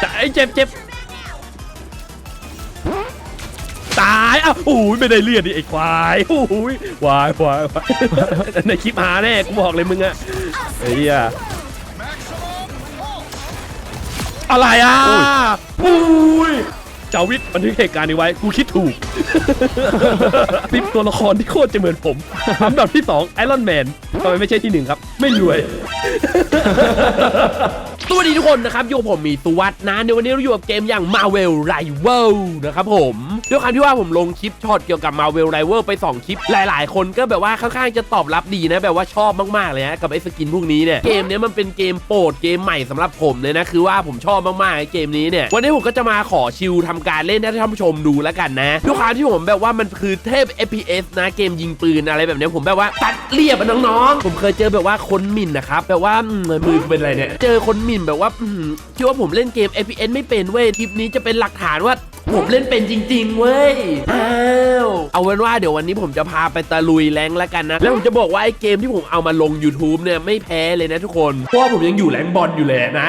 แต่ไอ้เจ็บเจ็บตายอ้าวโอ้ยไม่ได้เลือดดิไอ้ควายโอ้ยวายวายวายในคลิปหาแน่กูบอกเลยมึงอะไอ้เหี้ยอะไรอะอุ้ยเจาวิทย์บันทึกเหตุการณ์นี้ไว้ กูคิดถูกติปตัวละครที่โคตรจะเหมือนผมลำดับที่2ไอรอนแมนทำไมไม่ใช่ที่หนึ่งครับ ไม่รวย สวัสดีทุกคนนะครับอยู่กับผมมีสุวัสด์นะในวันนี้เราอยู่กับเกมอย่าง Marvel Rival นะครับผมด้วยความที่ว่าผมลงคลิปช็อตเกี่ยวกับ Marvel Rival ไป 2 คลิป หลาย ๆ คนก็แบบว่าค่อนข้างจะตอบรับดีนะ แบบว่าชอบมาก ๆ เลยนะกับไอ้สกินพวกนี้เนี่ยเกมนี้มันเป็นเกมโปรดเกมใหม่สำหรับผมเลยนะ คือว่าผมชอบมาก ๆ ไอ้เกมนี้เนี่ยวันนี้ผมก็จะมาขอชิลทำการเล่นให้ท่านผู้ชมดูแล้วกันนะด้วยความที่ผมแบบว่ามันคือเทพ FPS นะเกมยิงปืนอะไรแบบนี้ผมแบบว่าตัดเรียบอะน้องๆผมเคยเจอแบบว่าคนมินนะครับแบบว่ามือเป็นอะไรเนี่ยเจอคนมินแบบว่าอืมคิดว่าผมเล่นเกม FPS ไม่เป็นเว้ยคลิปนี้จะเป็นหลักฐานว่าผมเล่นเป็นจริง ๆ เว้ยอ้าวเอาเป็นว่าเดี๋ยววันนี้ผมจะพาไปตะลุยแรงแล้วกันนะ แล้วผมจะบอกว่าไอ้เกมที่ผมเอามาลง YouTube เนี่ยไม่แพ้เลยนะทุกคน เพราะว่าผมยังอยู่แรงบอลอยู่เลยนะ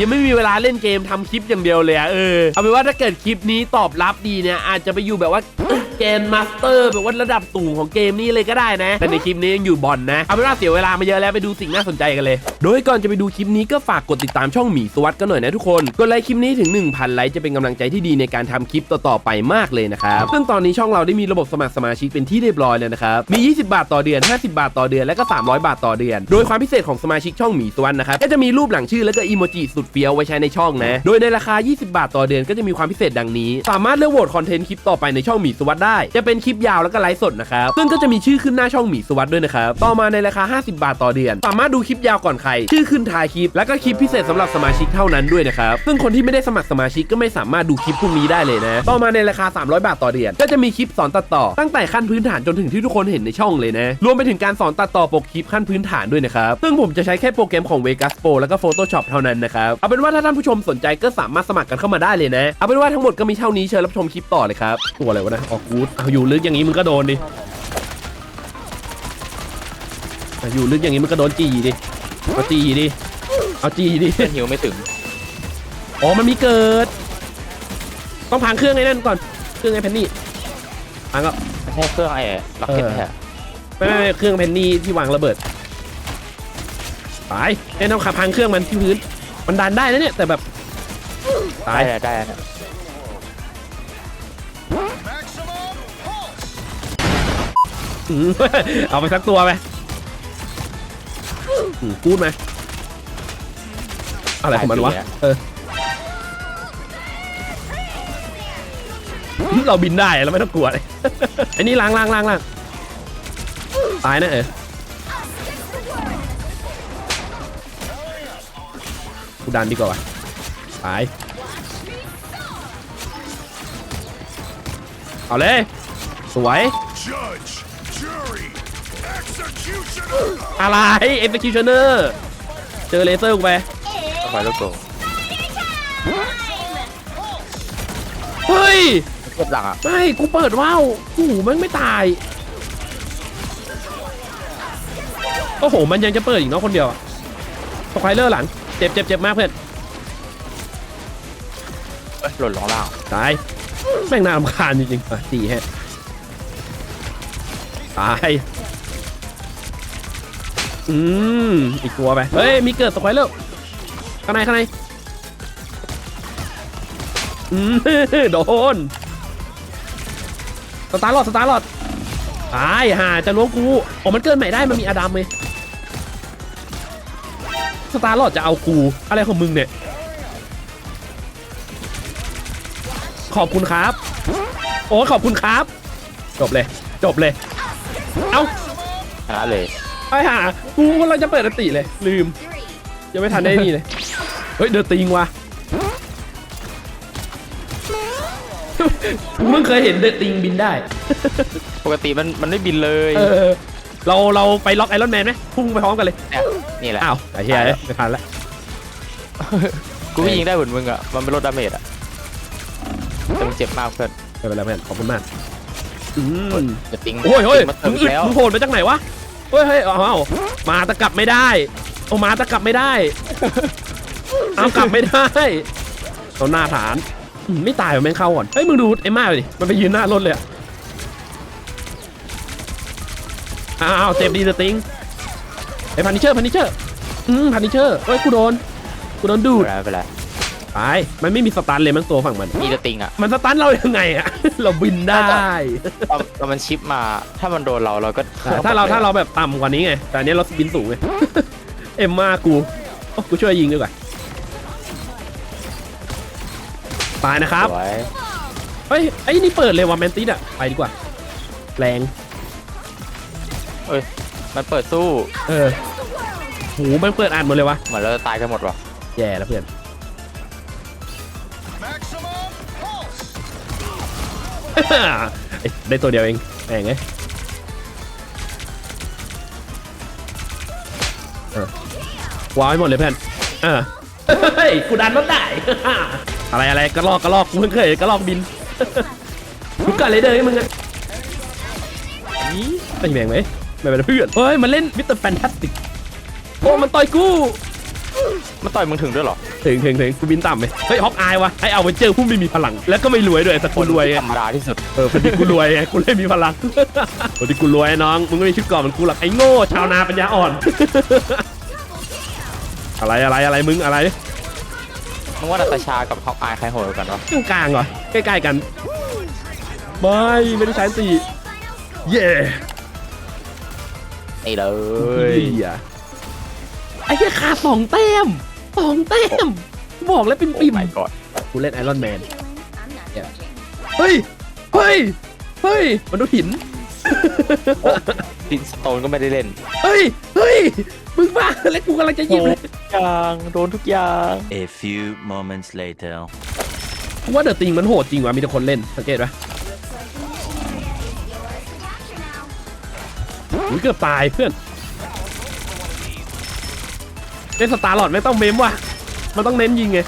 ยังไม่มีเวลาเล่นเกมทำคลิปอย่างเดียวเลยอะเออ เอาเป็นว่าถ้าเกิดคลิปนี้ตอบรับดีเนี่ยอาจจะไปอยู่แบบว่า เกมมาสเตอร์แบบว่าระดับสูงของเกมนี้เลยก็ได้นะ แต่ในคลิปนี้ยังอยู่บอลนะ เอาเป็นว่าเสียเวลามาเยอะแล้วไปดูสิ่งน่าสนใจกันเลย โดยก่อนจะไปดูคลิปนี้ก็ฝากกดติดตามช่องหมีสวัสด์กันหน่อยนะทุกคน กดไลค์คลิปนี้ถึง 1,000 ไลค์จะเป็นกำลังใจที่ดีในการทำคลิปต่อๆไปมากเลยนะครับ ซึ่งตอนนี้ช่องเราได้มีระบบสมัครสมาชิกเป็นที่เรียบร้อยแล้วนะครับ มี 20 บาทต่อเดือน 50 บาทต่อเดือน และก็ 300 บาทต่อเดือน โดยความพิเศษของสมาชิกช่องหมีสวัสด์นะครับ ก็จะมีรูปหลังชื่อและก็อีโมจิสุดเฟี้ยวไว้ใช้ในช่องนะ โดยในราคา 20 บาทต่อเดือนก็จะมีความพิเศษดังนี้ สามารถเลือกโหวตคอนเทนต์คลิปต่อไปในช่องหมีสวัสดได้จะเป็นคลิปยาวแล้วก็ไลฟ์สดนะครับ ซึ่งก็จะมีชื่อขึ้นหน้าช่องหมีสวัสดด้วยนะครับ ต่อมาในราคา 50 บาทต่อเดือน สามารถดูคลิปยาวก่อนใคร ชื่อขึ้นท้ายคลิป แล้วก็คลิปพิเศษสำหรับสมาชิกเท่านั้นด้วยนะครับ ซึ่งคนที่ไม่ได้สมัครสมาชิกก็ไม่สามารถดูคลิปพวกนี้ได้เลยนะ ต่อมาในราคา 300 บาทต่อเดือน ก็จะมีคลิปสอนตัดต่อตั้งแต่ขั้นพื้นฐานจนถึงที่ทุกคนเห็นในช่องเลยนะ รวมไปถึงการสอนตัดต่อปรคลิปขั้นพื้นฐานด้วยนะครับ ซึ่งผมจะใช้แค่โปรแกรมของ Vegas Pro แล้วก็ Photoshop เท่านั้นนะครับ เอาเป็นว่าถ้าท่านผู้ชมสนใจก็สามารถสมัครกันเข้ามาได้เลยนะ เอาเป็นว่าทั้งหมดก็มีเท่านี้เชิญรับชมคลิปต่อเลยครับตัวอะไรวะนะออกกูอาอยู่ลึกอย่างนี้มึงก็โดนดิเอาอยู่ลึกอย่างนี้มึงก็โดนจีดิ เอาจีดิ เอาจีดิเพื่อนหิวไม่ถึง อ๋อ มันมีเกิด ต้องพังเครื่องไอ้นั่นก่อน เครื่องไอ้แพนนี่พังก็ไม่ใช่เครื่องไอ้ล็อกเก็ตเออแท้ไม่ไม่ไม่เครื่องแพนนี่ที่วางระเบิด ตายไอ้น้องขับพังเครื่องมันที่พื้น มันดันได้นะเนี่ยแต่แบบ ตายได้ได้ เอาไปสักตัวไปอืมกูดไหมอะไรของมันวะ เออ เราบินได้เราไม่ต้องกลัวเลยไอ้นี่ล้างล้างล้างล้างตายนะเออกูดันดีกว่าวะตาย เอาเลย สวย Judge, jury, executioner. อะไร executioner เจอเลเซอร์กูไปไฟลูกโป่งเฮ้ยเทียบหลังอะไม่กูเปิดว่าวกูหูมันไม่ตายโอ้โห มันยังจะเปิดอีกเนาะคนเดียวอะสควายเลอร์หลัง เจ็บเจ็บเจ็บมากเพื่อนเอ้ยหล่นลงล่างตาย แม่งน่ารำคาญจริงๆอะสี่ฮะ ตาย อืมอีกตัวไป เฮ้ย มีเกิดสควายเลอร์ข้างในข้างในอืมโดน สตาร์ลอดสตาร์ลอดตายห่าจะล้วงกูโอ๋อมันเกินใหม่ได้มันมีอดัมเลยสตาร์ลอดจะเอากู อะไรของมึงเนี่ย ขอบคุณครับ โอ้ขอบคุณครับ จบเลย จบเลย เอ้า ชนะเลย ไอ้ห่ากูกำลังจะเปิดอันติเลย ลืม ยังไม่ทันได้นี่เลย เฮ้ยเดือดติงว่ะกูเพิ่งเคยเห็นเดือดติงบินได้ ปกติมันมันไม่บินเลยเออ เราเราไปล็อกไอรอนแมนไหมพุ่งไปพร้อมกันเลย เนี่ยนี่แหละอ้าวไอ้เหี้ยไม่ทันแล้วกูก็ยิงได้เหมือนมึงอะมันไม่ลดดาเมจอะแต่มึงเจ็บมากเพื่อนไม่เป็นไรเพื่อนขอบคุณมากอืมจะติ้งโอ้ยโอ้ยมาเติมึมงอึดแล้วมึงโผล่มาจากไหนวะ เฮ้ยเฮ้ยอ้าวมาตะกลับไม่ได้เอามาตะกลับไม่ได้ เอากลับไม่ได้เอาหน้าฐานไม่ตายว่ะแม่งเข้าก่อน เฮ้ยมึงดูไอ้มาดิ มันไปยืนหน้ารถเลยอ้าวเจ็บดีสติงไอ้พันนิเชอร์พันนิเชอร์อืมพันนิเชอร์เฮ้ยกูโดนกูโดนดูดไม่เป็น ไรตายมันไม่มีสตันเลยมั้งตัวฝั่งมัน มีสติงอะมันสตันเรายังไงอะ เราบินได้ตอนตอนมันชิปมา ถ้ามันโดนเราเราก็ถ้าเราถ้าเราแบบต่ำกว่านี้ไง แต่อันนี้เราบินสูงไง เอ็มมากูโอ้กูช่วยยิงดีกว่าตายนะครับ สวยเฮ้ยไอ้นี่เปิดเลยว่ะแมนติสอะไปดีกว่า แรง เอ้ย มันเปิดสู้ เออโหมันเปิดอ่านหมดเลยวะเหมือนเราจะตายกันหมดว่ะ แย่แล้วเพื่อน ไอ้ได้ตัวเดียวเองแม่งไงเออว้าวให้หมดเลยเพื่อนเออเฮ้ยกูดันรถได้ อะไรอะไรกระลอกกระลอกกูเพิ่งเคยเห็นกระลอกบินกูกัดเลยเด้อให้มึงอะนี่ไอ้แม่งไหมไม่เป็นเพื่อนเฮ้ยมันเล่นมิสเตอร์แฟนตาสติกโอ้มันต่อยกู มันต่อยมึงถึงด้วยเหรอ ถึงถึงถึงกูบินต่ำไหมเฮ้ยฮอกอายวะให้เอาไปเจอผู้ไม่มีพลัง แล้วก็ไม่รวยด้วยแต่กูรวยไงธรรมดาที่สุดเออพอดีกูรวยไงกูเลยมีพลังพอดีกูรวยน้องมึงไม่มีชุดเก่อนมันกูหรอกไอ้โง่ชาวนาปัญญาอ่อน อะไรอะไรอะไรมึงอะไรมึงว่านาตาชากับฮอกอายใครโหดกว่ากันวะตรงกลางเหรอใกล้ๆกันไม่ไม่ได้ใช้ตีเย่ไอ้เลเฮ้ยยไอ้เหี้ยขาดสองแต้ม สองแต้มบอกแล้วเป็นโอ้ปิ่มไม่กอดกูเล่นไอรอนแมน I'm not Yeah. judging. เฮ้ย เฮ้ย เฮ้ย มันดูหิน ดินสโตนก็ไม่ได้เล่นเฮ้ย เฮ้ย มึงบ้าแล้วกูกำลังจะหยิบเลยทุกอย่างโดนทุกอย่าง A few moments later. กูว่าเดอะติงมันโหดจริงว่ะ มีแต่คนเล่น สังเกตปะอุ๊ยเกือบตายเพื่อน เล่นสตาร์ลอดไม่ต้องเมมว่ะ มันต้องเน้นยิงไง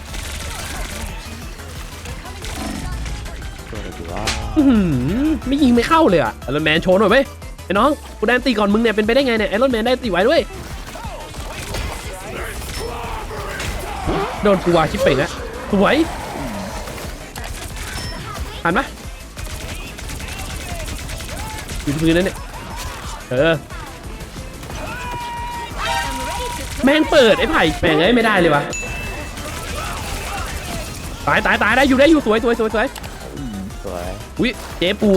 อื้อหือไม่ยิงไม่เข้าเลยอะไอรอนแมนโชว์หน่อยไหมไอ้น้องกูแดนตีก่อนมึงเนี่ยเป็นไปได้ไงเนี่ยไอรอนแมนได้ตีไว้ด้วย โดนกูวาชิปเป่งอะสวยหันปะอยู่ที่พื้นนั่นเนี่ยเออ ม่งเปิดไอ้ไผ่แม่งเอ้ยไม่ได้เลยวะตายตายตายได้อยู่ได้อยู่สวยสวยสวยสวยสวยอุ้ยเจ๊ปู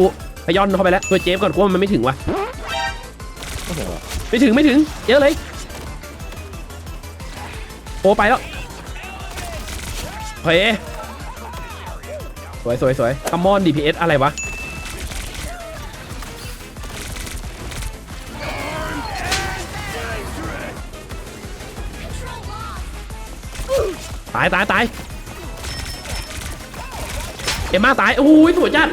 พยอนเข้าไปแล้วตัวเจ๊ก่อนกลัวมันไม่ถึงวะไม่เห็นหรอไม่ถึงไม่ถึงเยอะเลยโอไปแล้วเฮ้ยสวยสวยสวยคัมมอน DPS อะไรวะายตายตายเอ็มมาตายโอ้ยสวยจัด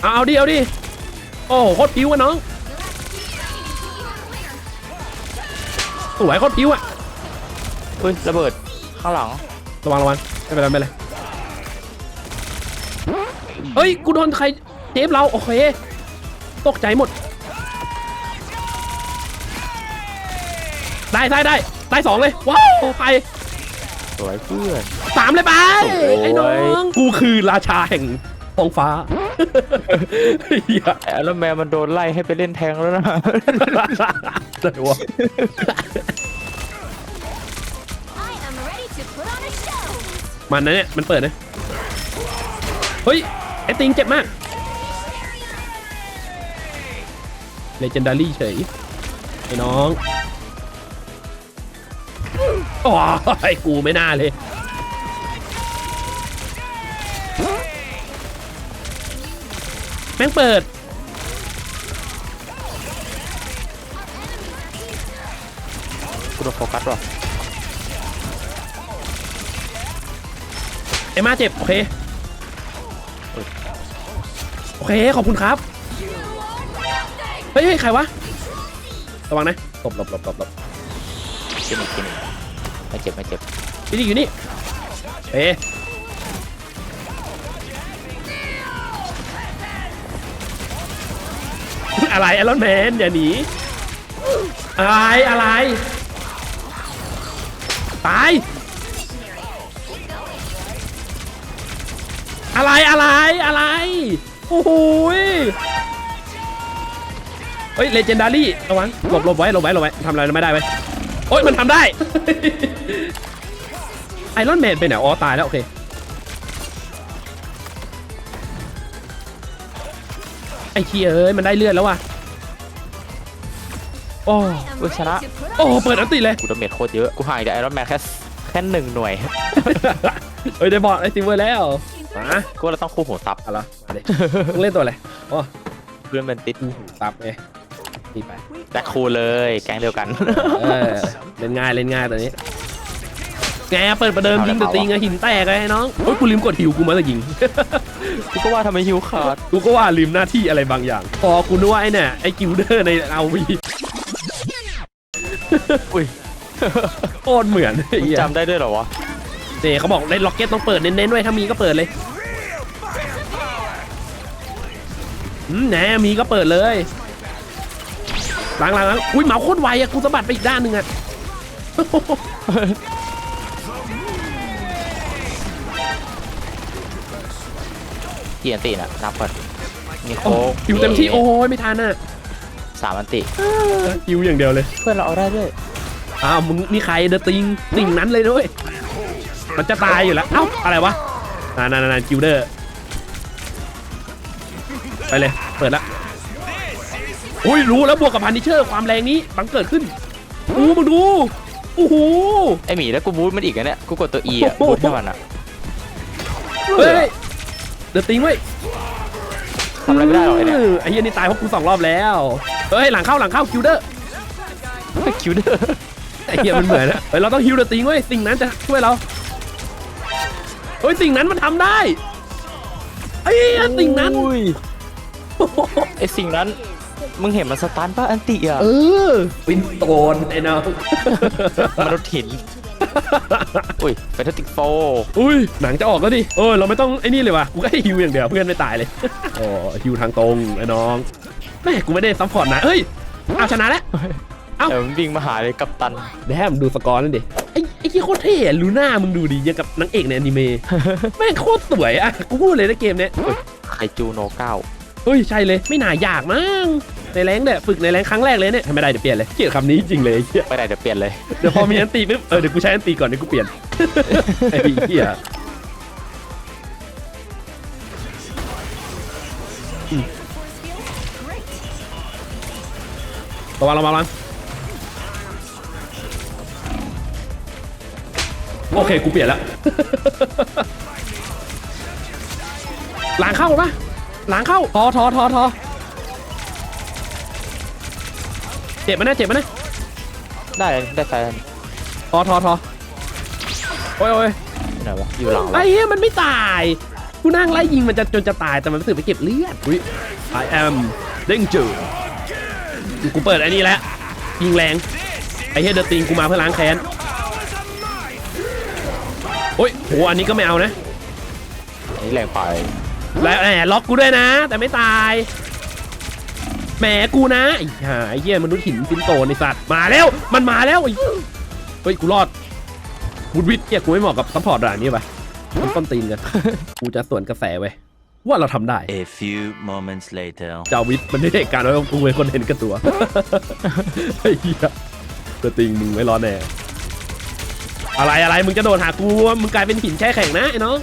เอาเอาดิเอาดิโอ้โหโคตรผิวอะน้องสวยโคตรผิวอะเฮ้ยระเบิดข้างหลังระวังระวังไม่เป็นไรไม่เป็นไรเฮ้ยกูโดนใครเทปเราโอเคตกใจหมด ได้ได้ได้ ได้สองเลย ว้าวไปสวยเพื่อน สามเลยไป โอ้ย ไอ้น้อง กูคือราชาแห่งท้องฟ้าเหี้ยแต่แล้วแมวมันโดนไล่ให้ไปเล่นแทงแล้วนะ ได้วะ I am ready to put on a show. มันนะเนี่ย มันเปิดนะ เฮ้ย ไอ้ติงเจ็บมากเลเจนดารี่เฉย ไอ้น้อง โอ้ยกูไม่น่าเลย แม่งเปิด กูโดนโฟกัสว่ะไอ้มาเจ็บ โอเค โอเค ขอบคุณครับ เฮ้ยเฮ้ยใครวะ ระวังนะหลบหลบหลบหลบหลบ กินอีกกินอีกไม่เจ็บไม่เจ็บพี่ลิงอยู่นี่เอ๊ะอะไรไอรอนแมนอย่าหนีอะไรอะไรตายอะไรอะไรอะไรโอ้โหเฮ้ยเลเจนดารี่ระวังหลบหลบไว้หลบไว้หลบไว้ทำอะไรไม่ได้ไว้โอ๊ยมันทำได้ ไอรอนแมนไปไหนอ๋อตายแล้วโอเคไอ้เคียเอ้ยมันได้เลือดแล้วว่ะโอ้ I'm Ui, sao ready đó? to put โอ้ on เปิดอันติเลยกูดาเมจโคตรเยอะ กูห่างจากไอรอนแมนแค่แค่หนึ่งหน่วย เฮ้ยได้บอลไอซิเวอร์แล้วมากูว่าเราต้องคู่หัวซับเอาละมาดิมึงเล่นตัวอะไรอ๋อเพื่อนเป็นติดตับไงตีไปแต่คู่เลย แก๊งเดียวกันเออเล่นง่ายเล่นง่ายตัวนี้ แกเปิดประเดิมยิงแต่ตีไงหินแตกเลยน้องเฮ้ยกูลืมกดหิวกูมาแต่ยิง กูก็ว่าทำไมฮิวขาด กูก็ว่าลืมหน้าที่อะไรบางอย่าง พอกูนึกว่าไอ้เนี่ยไอ้กิลเดอร์ในเอาวีอุ้ยโคตรเหมือนไอ้เหี้ยจำได้ด้วยเหรอวะเจเขาบอกในล็อกเก็ตต้องเปิดเน้นๆด้วยถ้ามีก็เปิดเลยอืมแหนมีก็เปิดเลยหลังๆหลังอุ้ยเหมาโคตรไวอะกูสะบัดไปอีกด้านหนึ่งอะ กียนตีน่ะนับก่อนมีโอ้โค้กหิวเต็มที่โอ้ยไม่ทันอะสามอันติหิวอย่างเดียวเลย เพื่อนเราเอาได้ด้วยอ้าวมึงนี่ใครเดอะติงติงนั้นเลยด้วยมันจะตายอยู่แล้ว เอ้า อะไรวะนานานานกิลเดอร์ ไปเลย เปิดละอุ้ย รู้แล้วบวกกับพันนิเชอร์ ความแรงนี้บังเกิดขึ้นอู้มึงดูโอ้โหไอหมีแล้วกูบูทมันอีกอะเนี่ย กูกดตัว E อะโอ้โหบูทให้มันอะ เฮ้ยเดอะติงเว้ยทำอะไรไม่ได้หรอกไอเนี่ยไอ้เหี้ยนี่ตายเพราะกูสองรอบแล้วเฮ้ยหลังเข้าหลังเข้าคิวเดอร์คิวเดอร์ไอ้เหี้ยมันเหมือนอะเฮ้ยเราต้องฮิวเดอะติงเว้ยสิ่งนั้นจะช่วยเราเฮ้ยสิ่งนั้นมันทำได้ไอ้เหี้ยสิ่งนั้นอุ้ยไอสิ่งนั้น มึงเห็นมันสตันป่ะอันติอะเออวินโตนไอ้น้องมนุษย์หิน อุ้ยเฟนติกโฟอุ้ยหนังจะออกแล้วดิเออเราไม่ต้องไอ้นี่เลยว่ะกูก็ให้ฮิวอย่างเดียวเพื่อนไม่ตายเลยโอ้ฮิวทางตรงไอ้น้องแม่กูไม่ได้ซัพพอร์ตนะเฮ้ยเอาชนะแล้วเอ้าเดี๋ยวมันวิ่งมาหาเลยกับตัน แดมดูสกอร์นั่นดิไอ้ไอ้ที่โคตรเท่อะลูน่ามึงดูดิยังกับนางเอกในอนิเมะแม่งโคตรสวยอะกูพูดเลยนะเกมเนี้ยไคจูโนเก้า เฮ้ยใช่เลยไม่น่ายากมั้งในแรงเนี่ยฝึกในแรงครั้งแรกเลยเนี่ยทำไม่ได้เดี๋ยวเปลี่ยนเลยเกลียดคำนี้จริงเลยไอ้เหี้ยไม่ได้เดี๋ยวเปลี่ยนเลย เดี๋ยวพอมีอันตีปุ๊บเออเดี๋ยวกูใช้อันตีก่อนเดี๋ยวกูเปลี่ยนไอ้เหี้ยอืมระวังระวังระวังโอเคกูเปลี่ยนแล้วหลังเข้าปะ หลังเข้าทอทอทอทอเจ็บมันนะเจ็บมันนะได้ได้แฟนทอทอทอโอ้ยโอ้ยไหนวะอยู่หลังไอ้เราเหี้ยมันไม่ตายกูนั่งไล่ยิงมันจะจนจะตายแต่มันรู้สึกไปเก็บเลือดอุ้ย I am danger กูเปิดไอ้นี่แล้วยิงแรงไอ้เฮียเดอะติงกูมาเพื่อล้างแค้นโอ้ยโหอันนี้ก็ไม่เอานะ อันนี้แรงไป แล้วแหมล็อกกูด้วยนะ แต่ไม่ตายแหมกูนะไอ้ห่าไอ้เหี้ยมนุษย์หินฟินโตในสัตว์มาแล้วมันมาแล้วไอ้เฮ้ยกูรอดวูดวิทเนี่ยกูไม่เหมาะกับซัพพอร์ตด่านนี้ปะมันต้นตีนกันกูจะสวนกระแสไว้ยว่าเราทำได้ A few moments later. จาวิทมันได้เหตุการณ์ไว้ว่ากูเป็นคนเห็นกับตัวไอ้เหี้ยตัวติงมึงไม่รอดแน่อะไรอะไรมึงจะโดดหากูมึงกลายเป็นหินแช่แข็งนะไอ้น้อง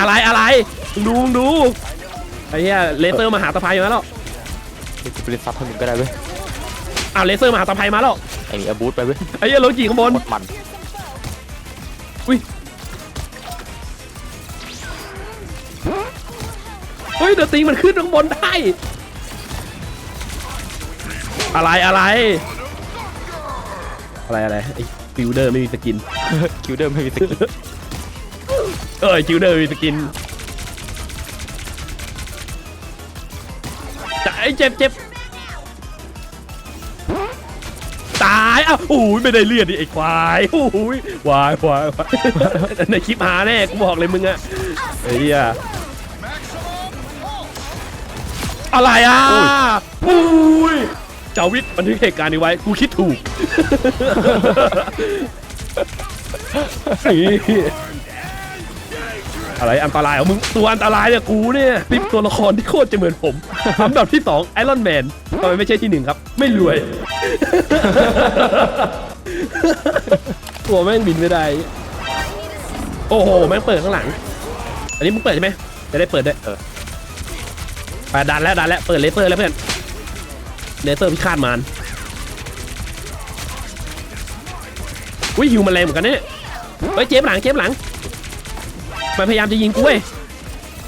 อะไรอะไรมึงดูมึงดูไอ้เหี้ยเลเซอร์มหาตะไพมาแล้วเดี๋ยวกูไปเล่นซับให้มึงก็ได้เว้ยอ้าวเลเซอร์มหาตะไพมาแล้วไอ้หมีเอาบูทไปเว้ยไอ้เหี้ยโลจิข้างบน โคตรมันอุ้ยเฮ้ยเดอะติงมันขึ้นข้างบนได้ อะไรอะไร อะไรอะไรไอ้ฟิลเดอร์ไม่มีสกิน คิวเดิมไม่มีสกิล เอ้ยฟิลเดอร์ไม่มีสกินแต่ไอ้เจ็บเจ็บตายอ้าวโอ้ยไม่ได้เลือดดิไอ้ควายโอ้ยวายวายวายในคลิปหาแน่กูบอกเลยมึงอะไอ้เหี้ยอะไรอะอุ้ยจาวิทบันทึกเหตุการณ์นี้ไว้กูคิดถูกนี่ อะไรอันตรายเหรอมึงตัวอันตรายเนี่ยกูเนี่ยติปตัวละครที่โคตรจะเหมือนผมลำดับที่สองไอรอนแมนทำไมไม่ใช่ที่หนึ่งครับ ไม่รวย ตัวแม่งบินไม่ได้ โอ้โห แม่งเปิดข้างหลัง อันนี้มึงเปิดใช่ไหมจะได้เปิดได้เออไปดันแล้วดันแล้วเปิดเลเซอร์แล้วเพื่อนเลเซอร์พิฆาตมารอุ้ยฮิวมันแรงเหมือนกันเนี่ยเฮ้ยเจ็บหลังเจ็บหลัง มันพยายามจะยิงกูเว้ย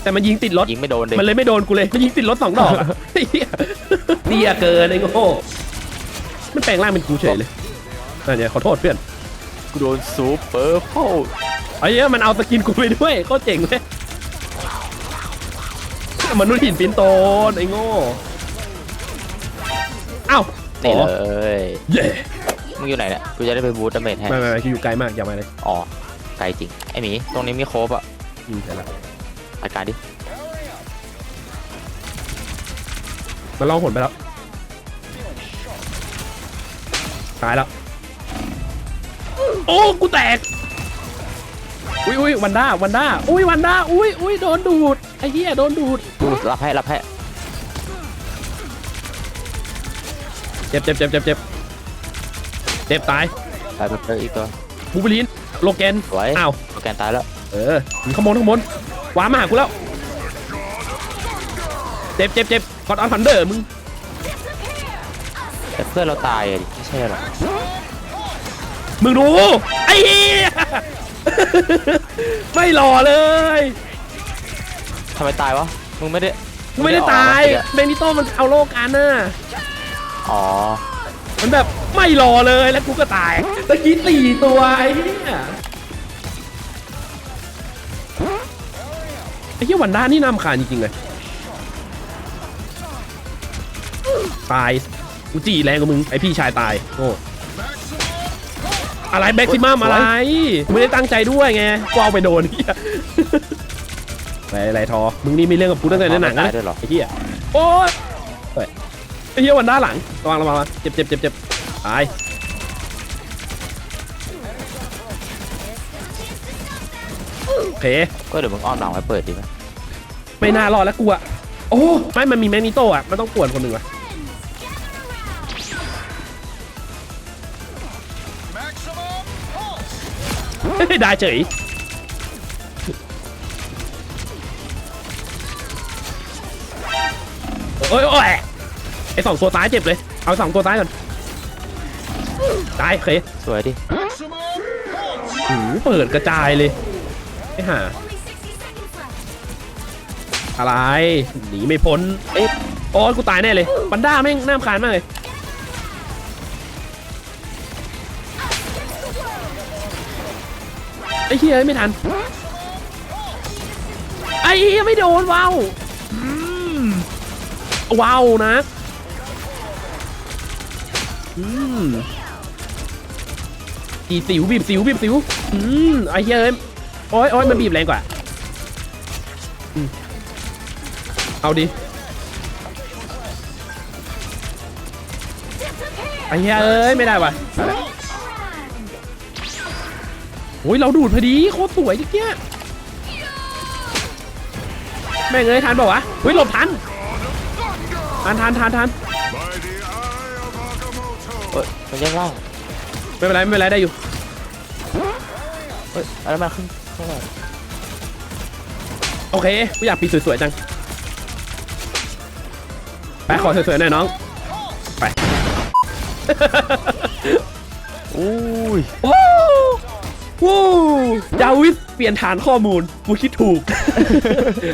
แต่มันยิงติดรถยิงไม่โดนเด็มันเลยไม่โดนกูเลยมันยิงติดรถสองดอกอะเหี้ยเดียเกินไอ้โง่มันแปลงร่างเป็นกูเฉยเลยนั่นเนี่ยขอโทษเพื่อนกูโดนซูเปอร์โพลไอ้เหี้ยมันเอาสกินกูไปด้วยโคตรเจ๋งเลยมนุษย์หินปินโตนไอ้โง่เอ้านี่อ๋อเลยเย่มึงอยู่ไหนเนี่ยกูจะได้ไปบูทดาเมจให้ไม่ไม่ไม่คืออยู่ไกลมากอย่ามาเลยอ๋อไกลจริงไอหมีตรงนี้มีโครบอะ อืมใช่ละอาการดิมันล่องหนไปแล้วตายแล้ว โอ้ กูแตก อุ้ยอุ้ยวันด้าวันด้าอุ้ยวันด้าอุ้ยอุ้ยโดนดูด ไอ้เหี้ยโดนดูด กูรับให้รับให้เจ็บเจ็บเจ็บเจ็บเจ็บเจ็บตายไปไปไปอีกตัวบูบูลินโลแกนสวยอ้าวโปรแกรมตายแล้ว เออมึงขโมยขโมยว้ามาหากูแล้วเจ็บเจ็บเจ็บกอดออนพันเดอร์มึงแต่เพื่อนเราตายอะดิไม่ใช่หรอมึงดูไอ้เหี้ย ไม่หล่อเลยทำไมตายวะมึงไม่ได้กูไม่ได้ตายออกมเบนิโต้มันเอาโลกันน่ะอ๋อมันแบบไม่รอเลยแล้วกูก็ตายตะกี้สี่ตัวไอ้เนี่ย ไอ้เหี้ยวันด้านี่นำขาดจริงๆเลยตายกูจีแรงกว่ามึงไอพี่ชายตายโอ้อะไรแบ็กซิมัมอะไรกูไม่ได้ตั้งใจด้วยไงกูเอาไปโดนเหี้ยอะไรอะไรทอมึงนี่มีเรื่องกับกูตั้งแต่ในหนังนะตายด้วยเหรอไอ้เหี้ยโอ๊ยเฮ้ยไอ้เหี้ยวันด้าหลังระวังระวังระวังเจ็บเจ็บเจ็บเจ็บตาย เค ก็เดี๋ยวมึงอ้อมหลังไว้เปิดดีไหมไม่น่ารอดแล้วกูอะโอ้ไม่มันมีแมกนิโตอะมันต้องป่วนคนหนึ่งวะ Maximum pulse. เฮ้ยได้เฉยโอ้ยโอ้ยไอสองตัวตายเจ็บเลย เอาสองตัวตายก่อนตายโอเคสวยดิ Maximum pulse. หูเปิดกระจายเลย ไอ้ห่า Only 60 seconds left. อะไรหนีไม่พ้นเอ๊ะโอ้ยกูตายแน่เลยบันด้าแม่งน่ารำคาญมากเลยไอ้เฮียไม่ทันไอ้เฮียไม่โดนว้าวอืมว้าวนะอืมบีบสิวบีบสิวบีบสิวอืมไอ้เฮียเอ้ย โอ้ยโอ้ยมันบีบแรงกว่าเอาดิไอ้เหี้ยเอ้ยไม่ได้ว่ะเอาละโอ้ยเราดูดพอดีโคตรสวยเมื่อกี้แม่งเอ้ยทันเปล่าวะเฮ้ยหลบทันทันทันทันทันเอ้ยมันแยกล่างไม่เป็นไรไม่เป็นไรได้อยู่ เฮ้ยอะไรมาขึ้นข้างหลัง โอเค กูอยากปีสวยๆจัง ไปขอสวยๆหน่อยน้อง ไป อุ้ยโอ้โว้ดาวิสเปลี่ยนฐานข้อมูลกูคิดถูก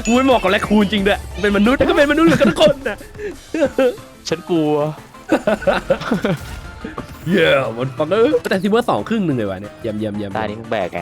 กูไม่เหมาะกับแรคคูนจริงด้วย เป็นมนุษย์แล้วก็เป็นมนุษย์เหมือนกันทุกคนนะฉันกลัว เย้มันฟังเออแต่ซิเวอร์สองครึ่งหนึ่งเลยวะเนี่ยเยี่ยมเยี่ยมเยี่ยมตานี้มึงแบกไง